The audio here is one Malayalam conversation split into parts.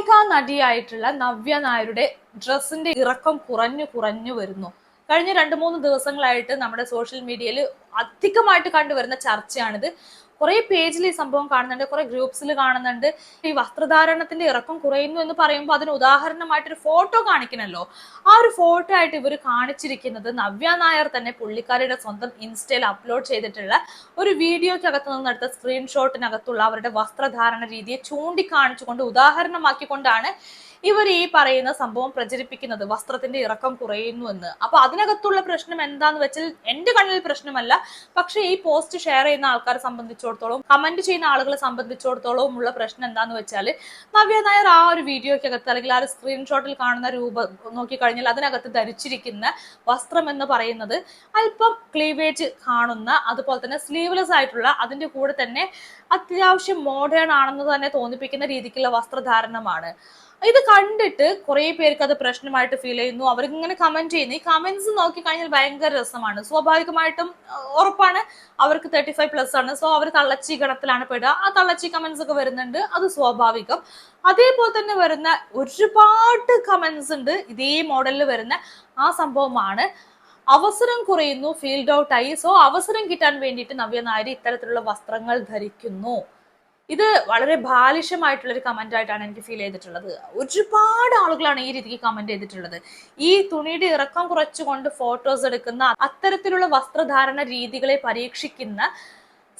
നായിക നടിയായിട്ടുള്ള നവ്യ നായരുടെ ഡ്രസ്സിന്റെ ഇറക്കം കുറഞ്ഞു കുറഞ്ഞു വരുന്നു. കഴിഞ്ഞ രണ്ട് മൂന്ന് ദിവസങ്ങളായിട്ട് നമ്മുടെ സോഷ്യൽ മീഡിയയിൽ അധികമായിട്ട് കണ്ടുവരുന്ന ചർച്ചയാണിത്. കുറെ പേജിൽ ഈ സംഭവം കാണുന്നുണ്ട് കുറെ ഗ്രൂപ്പ്സിൽ കാണുന്നുണ്ട്. ഈ വസ്ത്രധാരണത്തിന്റെ ഇറക്കം കുറയുന്നു എന്ന് പറയുമ്പോൾ അതിന് ഉദാഹരണമായിട്ട് ഒരു ഫോട്ടോ കാണിക്കണല്ലോ. ആ ഒരു ഫോട്ടോ ആയിട്ട് ഇവർ കാണിച്ചിരിക്കുന്നത് നവ്യ നായർ തന്നെ പുള്ളിക്കാരിയുടെ സ്വന്തം ഇൻസ്റ്റയിൽ അപ്ലോഡ് ചെയ്തിട്ടുള്ള ഒരു വീഡിയോയ്ക്കകത്ത് നിന്നെടുത്ത സ്ക്രീൻഷോട്ടിനകത്തുള്ള അവരുടെ വസ്ത്രധാരണ രീതിയെ ചൂണ്ടിക്കാണിച്ചുകൊണ്ട് ഉദാഹരണമാക്കിക്കൊണ്ടാണ് ഇവർ ഈ പറയുന്ന സംഭവം പ്രചരിപ്പിക്കുന്നത് വസ്ത്രത്തിന്റെ ഇറക്കം കുറയുന്നു എന്ന്. അപ്പൊ അതിനകത്തുള്ള പ്രശ്നം എന്താന്ന് വെച്ചാൽ എന്റെ കണ്ണിൽ പ്രശ്നമല്ല. പക്ഷെ ഈ പോസ്റ്റ് ഷെയർ ചെയ്യുന്ന ആൾക്കാരെ സംബന്ധിച്ചിടത്തോളം കമന്റ് ചെയ്യുന്ന ആളുകളെ സംബന്ധിച്ചിടത്തോളം ഉള്ള പ്രശ്നം എന്താന്ന് വെച്ചാൽ നവ്യ നായർ ആ ഒരു വീഡിയോയ്ക്കകത്ത് അല്ലെങ്കിൽ ആ ഒരു സ്ക്രീൻഷോട്ടിൽ കാണുന്ന രൂപം നോക്കിക്കഴിഞ്ഞാൽ അതിനകത്ത് ധരിച്ചിരിക്കുന്ന വസ്ത്രം എന്ന് പറയുന്നത് അല്പം ക്ലീവേജ് കാണുന്ന അതുപോലെ തന്നെ സ്ലീവ്ലെസ് ആയിട്ടുള്ള അതിന്റെ കൂടെ തന്നെ അത്യാവശ്യം മോഡേൺ ആണെന്ന് തന്നെ തോന്നിപ്പിക്കുന്ന രീതിക്കുള്ള വസ്ത്രധാരണമാണ്. ഇത് കണ്ടിട്ട് കുറെ പേർക്ക് അത് പ്രശ്നമായിട്ട് ഫീൽ ചെയ്യുന്നു. അവർക്ക് ഇങ്ങനെ കമന്റ് ചെയ്യുന്നു. ഈ കമന്റ്സ് നോക്കി കഴിഞ്ഞാൽ ഭയങ്കര രസമാണ്. സ്വാഭാവികമായിട്ടും ഉറപ്പാണ് അവർക്ക് തേർട്ടി ഫൈവ് പ്ലസ് ആണ്. സോ അവർ തള്ളച്ചി ഗണത്തിലാണ് പെടുക. ആ തള്ളച്ചി കമന്റ്സ് ഒക്കെ വരുന്നുണ്ട്. അത് സ്വാഭാവികം. അതേപോലെ തന്നെ വരുന്ന ഒരുപാട് കമന്റ്സ് ഉണ്ട്. ഇതേ മോഡലിൽ വരുന്ന ആ സംഭവമാണ്. അവസരം കുറയുന്നു ഫീൽഡ് ഔട്ടായി സോ അവസരം കിട്ടാൻ വേണ്ടിയിട്ട് നവ്യ നായർ ഇത്തരത്തിലുള്ള വസ്ത്രങ്ങൾ ധരിക്കുന്നു. ഇത് വളരെ ബാലിഷ്യമായിട്ടുള്ള ഒരു കമന്റ് ആയിട്ടാണ് എനിക്ക് ഫീൽ ചെയ്തിട്ടുള്ളത്. ഒരുപാട് ആളുകളാണ് ഈ രീതിക്ക് കമന്റ് ചെയ്തിട്ടുള്ളത്. ഈ തുണിയുടെ ഇറക്കം കുറച്ചുകൊണ്ട് ഫോട്ടോസ് എടുക്കുന്ന അത്തരത്തിലുള്ള വസ്ത്രധാരണ രീതികളെ പരീക്ഷിക്കുന്ന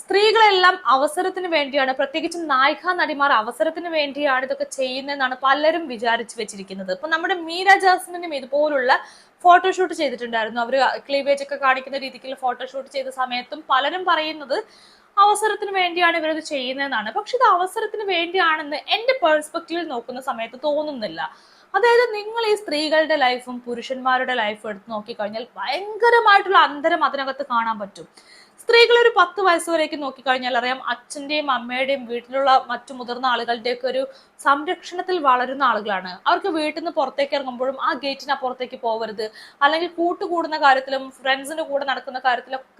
സ്ത്രീകളെല്ലാം അവസരത്തിന് വേണ്ടിയാണ് പ്രത്യേകിച്ചും നായിക നടിമാർ അവസരത്തിന് വേണ്ടിയാണ് ഇതൊക്കെ ചെയ്യുന്നതെന്നാണ് പലരും വിചാരിച്ചു വെച്ചിരിക്കുന്നത്. ഇപ്പൊ നമ്മുടെ മീര ജാസ്മിനും ഇതുപോലുള്ള ഫോട്ടോഷൂട്ട് ചെയ്തിട്ടുണ്ടായിരുന്നു. അവർ ക്ലീവേജ് ഒക്കെ കാണിക്കുന്ന രീതിക്കുള്ള ഫോട്ടോഷൂട്ട് ചെയ്ത സമയത്തും പലരും പറയുന്നത് അവസരത്തിന് വേണ്ടിയാണ് ഇവരത് ചെയ്യുന്നതെന്നാണ്. പക്ഷെ ഇത് അവസരത്തിന് വേണ്ടിയാണെന്ന് എന്റെ പേഴ്സ്പെക്റ്റീവിൽ നോക്കുന്ന സമയത്ത് തോന്നുന്നില്ല. അതായത് നിങ്ങൾ ഈ സ്ത്രീകളുടെ ലൈഫും പുരുഷന്മാരുടെ ലൈഫും എടുത്ത് നോക്കിക്കഴിഞ്ഞാൽ ഭയങ്കരമായിട്ടുള്ള അന്തരം അതിനകത്ത് കാണാൻ പറ്റും. സ്ത്രീകൾ ഒരു പത്ത് വയസ്സ് വരേക്ക് നോക്കിക്കഴിഞ്ഞാൽ അറിയാം അച്ഛന്റെയും അമ്മയുടെയും വീട്ടിലുള്ള മറ്റു മുതിർന്ന ആളുകളുടെയൊക്കെ ഒരു സംരക്ഷണത്തിൽ വളരുന്ന ആളുകളാണ്. അവർക്ക് വീട്ടിൽ നിന്ന് പുറത്തേക്ക് ഇറങ്ങുമ്പോഴും ആ ഗേറ്റിന് അപ്പുറത്തേക്ക് പോകരുത് അല്ലെങ്കിൽ കൂട്ടുകൂടുന്ന കാര്യത്തിലും ഫ്രണ്ട്സിന്റെ കൂടെ നടക്കുന്ന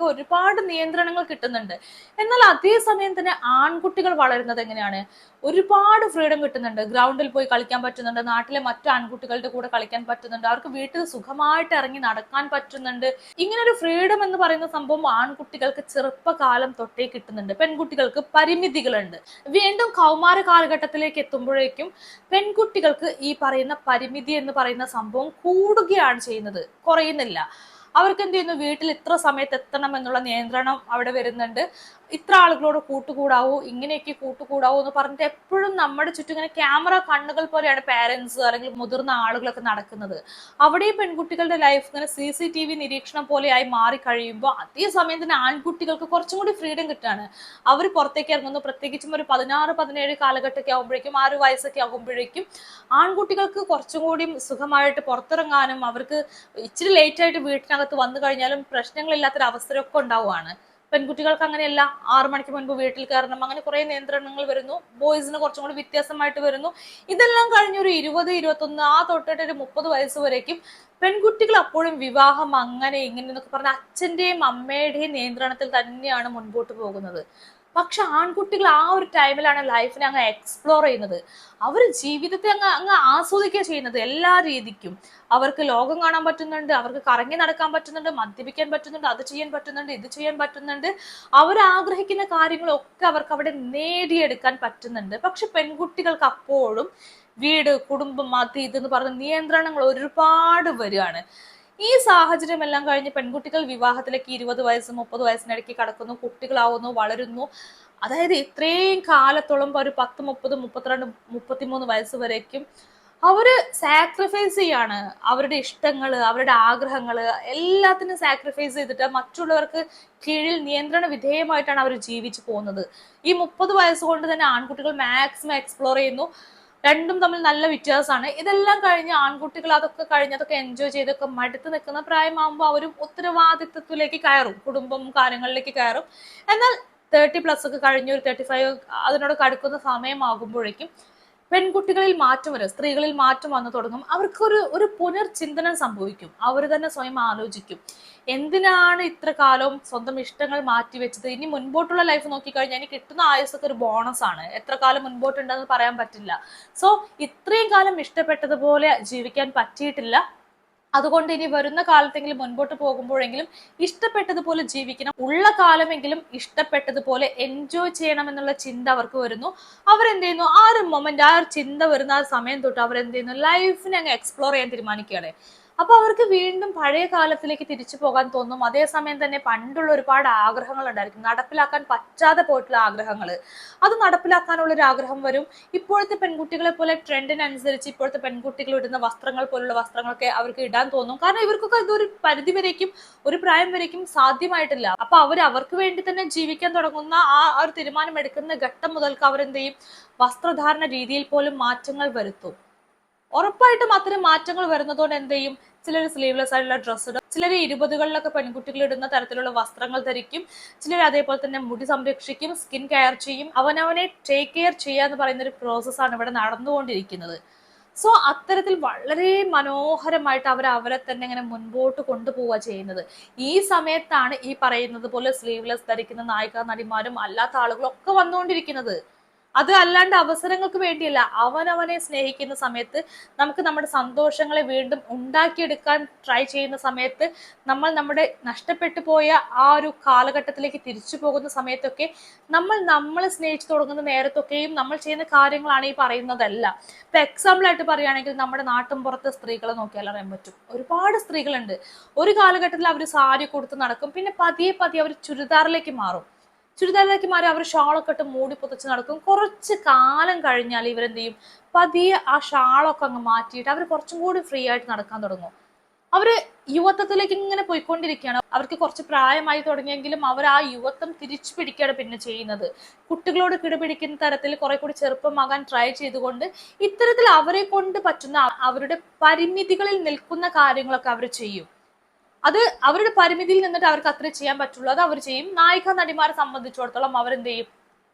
കാര്യത്തിലൊക്കെ ഒരുപാട് നിയന്ത്രണങ്ങൾ കിട്ടുന്നുണ്ട്. എന്നാൽ അതേ സമയം തന്നെ ആൺകുട്ടികൾ വളരുന്നത് എങ്ങനെയാണ്? ഒരുപാട് ഫ്രീഡം കിട്ടുന്നുണ്ട്. ഗ്രൗണ്ടിൽ പോയി കളിക്കാൻ പറ്റുന്നുണ്ട്. നാട്ടിലെ മറ്റു ആൺകുട്ടികളുടെ കൂടെ കളിക്കാൻ പറ്റുന്നുണ്ട്. അവർക്ക് വീട്ടിൽ സുഖമായിട്ട് ഇറങ്ങി നടക്കാൻ പറ്റുന്നുണ്ട്. ഇങ്ങനെ ഒരു ഫ്രീഡം എന്ന് പറയുന്ന സംഭവം ആൺകുട്ടികൾക്ക് ചെറുപ്പകാലം തൊട്ടേ കിട്ടുന്നുണ്ട്. പെൺകുട്ടികൾക്ക് പരിമിതികളുണ്ട്. വീണ്ടും കൗമാര കാലഘട്ടത്തിലേക്ക് എത്തുമ്പോഴേക്കും പെൺകുട്ടികൾക്ക് ഈ പറയുന്ന പരിമിതി എന്ന് പറയുന്ന സംഭവം കൂടുകയാണ് ചെയ്യുന്നത്. കുറയുന്നില്ല. അവർക്ക് എന്ത് ചെയ്യുന്നു? വീട്ടിൽ ഇത്ര സമയത്ത് എത്തണം എന്നുള്ള നിയന്ത്രണം അവിടെ വരുന്നുണ്ട്. ഇത്ര ആളുകളോട് കൂട്ടുകൂടാവൂ? ഇങ്ങനെയൊക്കെ കൂട്ടുകൂടാവൂ എന്ന് പറഞ്ഞിട്ട് എപ്പോഴും നമ്മുടെ ചുറ്റും ഇങ്ങനെ ക്യാമറ കണ്ണുകൾ പോലെയാണ് പാരന്റ്സ് അല്ലെങ്കിൽ മുതിർന്ന ആളുകളൊക്കെ നടക്കുന്നത്. അവിടെയും പെൺകുട്ടികളുടെ ലൈഫ് ഇങ്ങനെ സി സി ടി വി നിരീക്ഷണം പോലെയായി മാറി കഴിയുമ്പോൾ അതേസമയം തന്നെ ആൺകുട്ടികൾക്ക് കുറച്ചും കൂടി ഫ്രീഡം കിട്ടുകയാണ് അവർ പുറത്തേക്ക് ഇറങ്ങുന്നു. പ്രത്യേകിച്ചും ഒരു പതിനാറ് പതിനേഴ് കാലഘട്ടമൊക്കെ ആകുമ്പോഴേക്കും ആ ഒരു വയസ്സൊക്കെ ആകുമ്പോഴേക്കും ആൺകുട്ടികൾക്ക് കുറച്ചും കൂടി സുഖമായിട്ട് പുറത്തിറങ്ങാനും അവർക്ക് ഇച്ചിരി ലേറ്റായിട്ട് വീട്ടിനകത്ത് വന്നു കഴിഞ്ഞാലും പ്രശ്നങ്ങളില്ലാത്തൊരു അവസരമൊക്കെ ഉണ്ടാവുകയാണ്. പെൺകുട്ടികൾക്ക് അങ്ങനെയല്ല ആറു മണിക്ക് മുൻപ് വീട്ടിൽ കയറണം അങ്ങനെ കുറെ നിയന്ത്രണങ്ങൾ വരുന്നു. ബോയ്സിന് കുറച്ചും കൂടി വ്യത്യാസമായിട്ട് വരുന്നു. ഇതെല്ലാം കഴിഞ്ഞ ഒരു ഇരുപത് ഇരുപത്തൊന്ന് ആ തൊട്ടിട്ട് ഒരു മുപ്പത് വയസ്സ് വരേക്കും പെൺകുട്ടികൾ അപ്പോഴും വിവാഹം അങ്ങനെ ഇങ്ങനെ എന്നൊക്കെ പറഞ്ഞ അച്ഛന്റെയും അമ്മയുടെയും നിയന്ത്രണത്തിൽ തന്നെയാണ് മുൻപോട്ട് പോകുന്നത്. പക്ഷെ ആൺകുട്ടികൾ ആ ഒരു ടൈമിലാണ് ലൈഫിനെ അങ്ങ് എക്സ്പ്ലോർ ചെയ്യുന്നത്. അവർ ജീവിതത്തെ അങ്ങ് അങ്ങ് ആസ്വദിക്കുക ചെയ്യുന്നത് എല്ലാ രീതിക്കും. അവർക്ക് ലോകം കാണാൻ പറ്റുന്നുണ്ട് അവർക്ക് കറങ്ങി നടക്കാൻ പറ്റുന്നുണ്ട് മദ്യപിക്കാൻ പറ്റുന്നുണ്ട് അത് ചെയ്യാൻ പറ്റുന്നുണ്ട് ഇത് ചെയ്യാൻ പറ്റുന്നുണ്ട്. അവർ ആഗ്രഹിക്കുന്ന കാര്യങ്ങളൊക്കെ അവർക്ക് അവിടെ നേടിയെടുക്കാൻ പറ്റുന്നുണ്ട്. പക്ഷെ പെൺകുട്ടികൾക്ക് അപ്പോഴും വീട് കുടുംബം അത് ഇതെന്ന് പറഞ്ഞ നിയന്ത്രണങ്ങൾ ഒരുപാട് വരികയാണ്. ഈ സാഹചര്യം എല്ലാം കഴിഞ്ഞ് പെൺകുട്ടികൾ വിവാഹത്തിലേക്ക് ഇരുപത് വയസ്സ് മുപ്പത് വയസ്സിനിടയ്ക്ക് കടക്കുന്നു കുട്ടികളാവുന്നു വളരുന്നു. അതായത് ഇത്രയും കാലത്തോളം ഒരു പത്ത് മുപ്പത് മുപ്പത്തിരണ്ട് മുപ്പത്തിമൂന്ന് വയസ്സ് വരേക്കും അവർ സാക്രിഫൈസ് ചെയ്യാണ്. അവരുടെ ഇഷ്ടങ്ങൾ അവരുടെ ആഗ്രഹങ്ങൾ എല്ലാത്തിനും സാക്രിഫൈസ് ചെയ്തിട്ട് മറ്റുള്ളവർക്ക് കീഴിൽ നിയന്ത്രണ വിധേയമായിട്ടാണ് അവർ ജീവിച്ചു പോകുന്നത്. ഈ മുപ്പത് വയസ്സുകൊണ്ട് തന്നെ ആൺകുട്ടികൾ മാക്സിമം എക്സ്പ്ലോർ ചെയ്യുന്നു. രണ്ടും തമ്മിൽ നല്ല വ്യത്യാസമാണ്. ഇതെല്ലാം കഴിഞ്ഞ് ആൺകുട്ടികൾ അതൊക്കെ കഴിഞ്ഞ് അതൊക്കെ എൻജോയ് ചെയ്തൊക്കെ മടുത്ത് നിൽക്കുന്ന പ്രായമാകുമ്പോൾ അവരും ഉത്തരവാദിത്വത്തിലേക്ക് കയറും. കുടുംബം കാര്യങ്ങളിലേക്ക് കയറും. എന്നാൽ തേർട്ടി പ്ലസ് ഒക്കെ കഴിഞ്ഞ് ഒരു തേർട്ടി ഫൈവ് അതിനോട് അടുക്കുന്ന സമയമാകുമ്പോഴേക്കും പെൺകുട്ടികളിൽ മാറ്റം വരും സ്ത്രീകളിൽ മാറ്റം വന്നു തുടങ്ങും. അവർക്കൊരു ഒരു പുനർചിന്തനം സംഭവിക്കും. അവർ തന്നെ സ്വയം ആലോചിക്കും. എന്തിനാണ് ഇത്ര കാലവും സ്വന്തം ഇഷ്ടങ്ങൾ മാറ്റിവെച്ചത് ഇനി മുൻപോട്ടുള്ള ലൈഫ് നോക്കിക്കഴിഞ്ഞാൽ എനിക്ക് കിട്ടുന്ന ആയുസൊക്കെ ഒരു ബോണസ് ആണ്. എത്ര കാലം മുൻപോട്ടുണ്ടെന്ന് പറയാൻ പറ്റില്ല. സോ ഇത്രയും കാലം ഇഷ്ടപ്പെട്ടതുപോലെ ജീവിക്കാൻ പറ്റിയിട്ടില്ല. അതുകൊണ്ട് ഇനി വരുന്ന കാലത്തെങ്കിലും മുൻപോട്ട് പോകുമ്പോഴെങ്കിലും ഇഷ്ടപ്പെട്ടതുപോലെ ജീവിക്കണം. ഉള്ള കാലമെങ്കിലും ഇഷ്ടപ്പെട്ടതുപോലെ എൻജോയ് ചെയ്യണം എന്നുള്ള ചിന്ത അവർക്ക് വരുന്നു. അവരെന്ത് ചെയ്യുന്നു ആ ഒരു മൊമെന്റ് ആ ഒരു ചിന്ത വരുന്ന ആ സമയം തൊട്ട് അവരെന്ത് ചെയ്യുന്നു ലൈഫിനെ അങ്ങ് എക്സ്പ്ലോർ ചെയ്യാൻ തീരുമാനിക്കുകയാണ്. അപ്പൊ അവർക്ക് വീണ്ടും പഴയ കാലത്തിലേക്ക് തിരിച്ചു പോകാൻ തോന്നും. അതേസമയം തന്നെ പണ്ടുള്ള ഒരുപാട് ആഗ്രഹങ്ങൾ ഉണ്ടായിരിക്കും. നടപ്പിലാക്കാൻ പറ്റാതെ പോയിട്ടുള്ള ആഗ്രഹങ്ങൾ അത് നടപ്പിലാക്കാനുള്ള ഒരു ആഗ്രഹം വരും. ഇപ്പോഴത്തെ പെൺകുട്ടികളെ പോലെ ട്രെൻഡിനനുസരിച്ച് ഇപ്പോഴത്തെ പെൺകുട്ടികൾ ഇടുന്ന വസ്ത്രങ്ങൾ പോലുള്ള വസ്ത്രങ്ങളൊക്കെ അവർക്ക് ഇടാൻ തോന്നും. കാരണം ഇവർക്കൊക്കെ ഇതൊരു പരിധി വരേക്കും ഒരു പ്രായം വരേക്കും സാധ്യമായിട്ടില്ല. അപ്പൊ അവർ അവർക്ക് വേണ്ടി തന്നെ ജീവിക്കാൻ തുടങ്ങുന്ന ആ ഒരു തീരുമാനം എടുക്കുന്ന ഘട്ടം മുതൽക്ക് അവരെന്ത് ചെയ്യും വസ്ത്രധാരണ രീതിയിൽ പോലും മാറ്റങ്ങൾ വരുത്തും. ഉറപ്പായിട്ടും അത്തരം മാറ്റങ്ങൾ വരുന്നതുകൊണ്ട് എന്ത് ചെയ്യും ചിലർ സ്ലീവ്ലെസ് ആയിട്ടുള്ള ഡ്രസ്സ് ഇടും. ചിലർ ഇരുപതുകളിലൊക്കെ പെൺകുട്ടികൾ ഇടുന്ന തരത്തിലുള്ള വസ്ത്രങ്ങൾ ധരിക്കും. ചിലർ അതേപോലെ തന്നെ മുടി സംരക്ഷിക്കും സ്കിൻ കെയർ ചെയ്യും. അവനവനെ ടേക്ക് കെയർ ചെയ്യുക എന്ന് പറയുന്ന ഒരു പ്രോസസ്സാണ് ഇവിടെ നടന്നുകൊണ്ടിരിക്കുന്നത്. സോ അത്തരത്തിൽ വളരെ മനോഹരമായിട്ട് അവർ അവരെ തന്നെ ഇങ്ങനെ മുൻപോട്ട് കൊണ്ടുപോവുക ചെയ്യുന്നത്. ഈ സമയത്താണ് ഈ പറയുന്നത് പോലെ സ്ലീവ്ലെസ് ധരിക്കുന്ന നായിക നടിമാരും അല്ലാത്ത ആളുകളും ഒക്കെ വന്നുകൊണ്ടിരിക്കുന്നത്. അത് അല്ലാണ്ട് അവസരങ്ങൾക്ക് വേണ്ടിയല്ല. അവനവനെ സ്നേഹിക്കുന്ന സമയത്ത് നമുക്ക് നമ്മുടെ സന്തോഷങ്ങളെ വീണ്ടും ഉണ്ടാക്കിയെടുക്കാൻ ട്രൈ ചെയ്യുന്ന സമയത്ത് നമ്മൾ നമ്മുടെ നഷ്ടപ്പെട്ടു പോയ ആ ഒരു കാലഘട്ടത്തിലേക്ക് തിരിച്ചു പോകുന്ന സമയത്തൊക്കെ നമ്മൾ നമ്മളെ സ്നേഹിച്ചു തുടങ്ങുന്ന നേരത്തൊക്കെയും നമ്മൾ ചെയ്യുന്ന കാര്യങ്ങളാണ് ഈ പറയുന്നതല്ല. ഇപ്പൊ എക്സാമ്പിൾ ആയിട്ട് പറയുകയാണെങ്കിൽ നമ്മുടെ നാട്ടും പുറത്തെ സ്ത്രീകളെ നോക്കിയാൽ അറിയാൻ പറ്റും. ഒരുപാട് സ്ത്രീകളുണ്ട്. ഒരു കാലഘട്ടത്തിൽ അവർ സാരി കൊടുത്ത് നടക്കും. പിന്നെ പതിയെ പതിയെ അവർ ചുരിദാറിലേക്ക് മാറും. ചുരിദാറിലേക്ക് മാറി അവർ ഷാളൊക്കെ ഇട്ട് മൂടി പൊത്തിച്ച് നടക്കും. കുറച്ച് കാലം കഴിഞ്ഞാൽ ഇവരെന്ത് ചെയ്യും പതിയെ ആ ഷാളൊക്കെ അങ്ങ് മാറ്റിയിട്ട് അവർ കുറച്ചും കൂടി ഫ്രീ ആയിട്ട് നടക്കാൻ തുടങ്ങും. അവർ യുവത്വത്തിലേക്ക് ഇങ്ങനെ പോയിക്കൊണ്ടിരിക്കുകയാണ്. അവർക്ക് കുറച്ച് പ്രായമായി തുടങ്ങിയെങ്കിലും അവർ ആ യുവത്വം തിരിച്ചു പിടിക്കുകയാണ് പിന്നെ ചെയ്യുന്നത്. കുട്ടികളോട് കിടപിടിക്കുന്ന തരത്തിൽ കുറെ കൂടി ചെറുപ്പമാകാൻ ട്രൈ ചെയ്തുകൊണ്ട് ഇത്തരത്തിൽ അവരെ കൊണ്ട് പറ്റുന്ന അവരുടെ പരിമിതികളിൽ നിൽക്കുന്ന കാര്യങ്ങളൊക്കെ അവർ ചെയ്യും. അത് അവരുടെ പരിമിതിയിൽ നിന്നിട്ട് അവർക്ക് അത്ര ചെയ്യാൻ പറ്റുള്ളൂ. അത് അവർ ചെയ്യും. നായിക നടിമാരെ സംബന്ധിച്ചിടത്തോളം അവരെന്ത് ചെയ്യും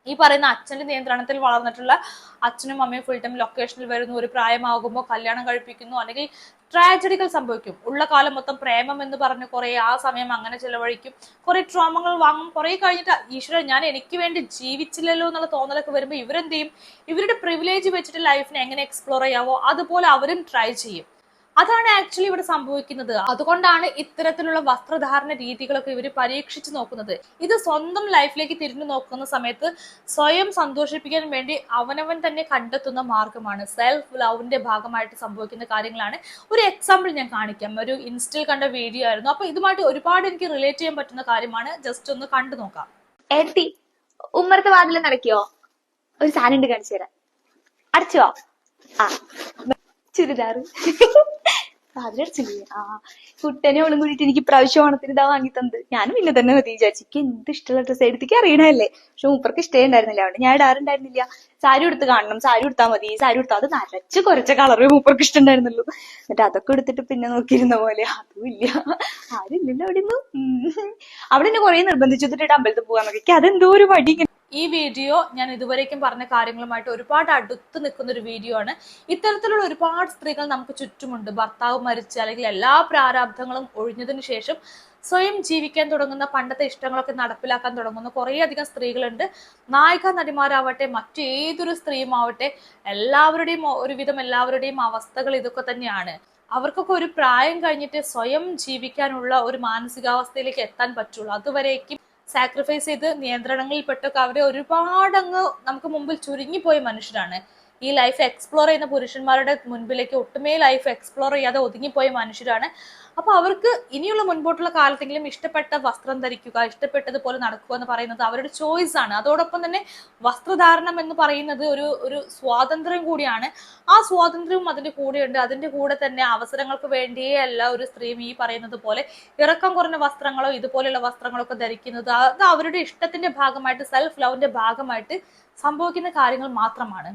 ഈ പറയുന്ന അച്ഛന്റെ നിയന്ത്രണത്തിൽ വളർന്നിട്ടുള്ള അച്ഛനും അമ്മയും ഫുൾ ടൈം ലൊക്കേഷനിൽ വരുന്നു. ഒരു പ്രായമാകുമ്പോൾ കല്യാണം കഴിപ്പിക്കുന്നു. അല്ലെങ്കിൽ ട്രാജഡികൾ സംഭവിക്കും. ഉള്ള കാലം മൊത്തം പ്രേമം എന്ന് പറഞ്ഞ് കുറെ ആ സമയം അങ്ങനെ ചെലവഴിക്കും. കുറെ ട്രോമങ്ങൾ വാങ്ങും. കുറെ കഴിഞ്ഞിട്ട് ഈശ്വരൻ ഞാൻ എനിക്ക് വേണ്ടി ജീവിച്ചില്ലല്ലോ എന്നുള്ള തോന്നലൊക്കെ വരുമ്പോൾ ഇവരെന്ത് ചെയ്യും ഇവരുടെ പ്രിവിലേജ് വെച്ചിട്ട് ലൈഫിനെ എങ്ങനെ എക്സ്പ്ലോർ ചെയ്യാവോ? അതുപോലെ അവരും ട്രൈ ചെയ്യും. അതാണ് ആക്ച്വലി ഇവിടെ സംഭവിക്കുന്നത്. അതുകൊണ്ടാണ് ഇത്തരത്തിലുള്ള വസ്ത്രധാരണ രീതികളൊക്കെ ഇവർ പരീക്ഷിച്ചു നോക്കുന്നത്. ഇത് സ്വന്തം ലൈഫിലേക്ക് തിരിഞ്ഞു നോക്കുന്ന സമയത്ത് സ്വയം സന്തോഷിപ്പിക്കാൻ വേണ്ടി അവനവൻ തന്നെ കണ്ടെത്തുന്ന മാർഗമാണ്. സെൽഫ് ലവിന്റെ ഭാഗമായിട്ട് സംഭവിക്കുന്ന കാര്യങ്ങളാണ്. ഒരു എക്സാമ്പിൾ ഞാൻ കാണിക്കാം. ഒരു ഇൻസ്റ്റയിൽ കണ്ട വീഡിയോ ആയിരുന്നു. അപ്പൊ ഇതുമായിട്ട് ഒരുപാട് എനിക്ക് റിലേറ്റ് ചെയ്യാൻ പറ്റുന്ന കാര്യമാണ്. ജസ്റ്റ് ഒന്ന് കണ്ടു നോക്കാം. ഏട്ടി ഉമ്മറത്തെ വാതിൽ നടക്കിയോ? ഒരു സാധനം ഉണ്ട് കാണിച്ചു തരാം. അടച്ചോ? ആ ചുരിദാറ്. വാതിലടച്ചില്ലേ ആ കുട്ടനെ ഓളും കൂടിയിട്ട് എനിക്ക് പ്രാവശ്യം ഓണത്തിന് ഇതാ വാങ്ങി തന്നത് ഞാനും പിന്നെ തന്നെ മതി വിചാരിച്ചു. എനിക്ക് എന്ത് ഇഷ്ടമുള്ള ഡ്രസ്സ് എടുത്തേക്ക് അറിയണല്ലേ പക്ഷെ മൂപ്പർക്ക് ഇഷ്ടേ ഉണ്ടായിരുന്നില്ല. അതുകൊണ്ട് ഞാൻ ഇടാറുണ്ടായിരുന്നില്ല സാരി എടുത്ത് കാണണം സാരി എടുത്താൽ മതി സാരി എടുത്താൽ അത് നരച്ച് കുറച്ച കളറ് മൂപ്പർക്ക് ഇഷ്ടം ഇഷ്ടമുണ്ടായിരുന്നുള്ളൂ എന്നിട്ട് അതൊക്കെ എടുത്തിട്ട് പിന്നെ നോക്കിയിരുന്ന പോലെ. അതും ഇല്ല. ആരും ഇല്ലല്ലോ അവിടെ നിന്ന് അവിടെ എന്നെ കുറെ നിർബന്ധിച്ചു. എന്നിട്ട് അമ്പലത്തിൽ നോക്കി അതെന്തോ ഒരു വടി ഈ വീഡിയോ ഞാൻ ഇതുവരേക്കും പറഞ്ഞ കാര്യങ്ങളുമായിട്ട് ഒരുപാട് അടുത്ത് നിൽക്കുന്ന ഒരു വീഡിയോ ആണ്. ഇത്തരത്തിലുള്ള ഒരുപാട് സ്ത്രീകൾ നമുക്ക് ചുറ്റുമുണ്ട്. ഭർത്താവ് മരിച്ച് അല്ലെങ്കിൽ എല്ലാ പ്രാരാബ്ധങ്ങളും ഒഴിഞ്ഞതിന് ശേഷം സ്വയം ജീവിക്കാൻ തുടങ്ങുന്ന പണ്ടത്തെ ഇഷ്ടങ്ങളൊക്കെ നടപ്പിലാക്കാൻ തുടങ്ങുന്ന കുറേയധികം സ്ത്രീകളുണ്ട്. നായിക നടിമാരാവട്ടെ മറ്റേതൊരു സ്ത്രീയുമാവട്ടെ എല്ലാവരുടെയും ഒരുവിധം എല്ലാവരുടെയും അവസ്ഥകൾ ഇതൊക്കെ തന്നെയാണ്. അവർക്കൊക്കെ ഒരു പ്രായം കഴിഞ്ഞിട്ട് സ്വയം ജീവിക്കാനുള്ള ഒരു മാനസികാവസ്ഥയിലേക്ക് എത്താൻ പറ്റുള്ളൂ. അതുവരേക്കും സാക്രിഫൈസ് ചെയ്ത് നിയന്ത്രണങ്ങളിൽപ്പെട്ടൊക്കെ അവരെ ഒരുപാടങ്ങ് നമുക്ക് മുമ്പിൽ ചുരുങ്ങിപ്പോയ മനുഷ്യരാണ്. ഈ ലൈഫ് എക്സ്പ്ലോർ ചെയ്യുന്ന പുരുഷന്മാരുടെ മുൻപിലേക്ക് ഒട്ടുമേ ലൈഫ് എക്സ്പ്ലോർ ചെയ്യാതെ ഒതുങ്ങിപ്പോയ മനുഷ്യരാണ്. അപ്പോൾ അവർക്ക് ഇനിയുള്ള മുൻപോട്ടുള്ള കാലത്തെങ്കിലും ഇഷ്ടപ്പെട്ട വസ്ത്രം ധരിക്കുക ഇഷ്ടപ്പെട്ടതുപോലെ നടക്കുക എന്ന് പറയുന്നത് അവരുടെ ചോയ്സ് ആണ്. അതോടൊപ്പം തന്നെ വസ്ത്രധാരണം എന്ന് പറയുന്നത് ഒരു ഒരു സ്വാതന്ത്ര്യം കൂടിയാണ്. ആ സ്വാതന്ത്ര്യവും അതിന്റെ കൂടെയുണ്ട്. അതിന്റെ കൂടെ തന്നെ അവസരങ്ങൾക്ക് വേണ്ടിയേ അല്ല ഒരു സ്ത്രീയും ഈ പറയുന്നത് പോലെ ഇറക്കം കുറഞ്ഞ വസ്ത്രങ്ങളോ ഇതുപോലെയുള്ള വസ്ത്രങ്ങളോ ഒക്കെ ധരിക്കുന്നത്. അത് അവരുടെ ഇഷ്ടത്തിന്റെ ഭാഗമായിട്ട് സെൽഫ് ലവിന്റെ ഭാഗമായിട്ട് സംഭവിക്കുന്ന കാര്യങ്ങൾ മാത്രമാണ്.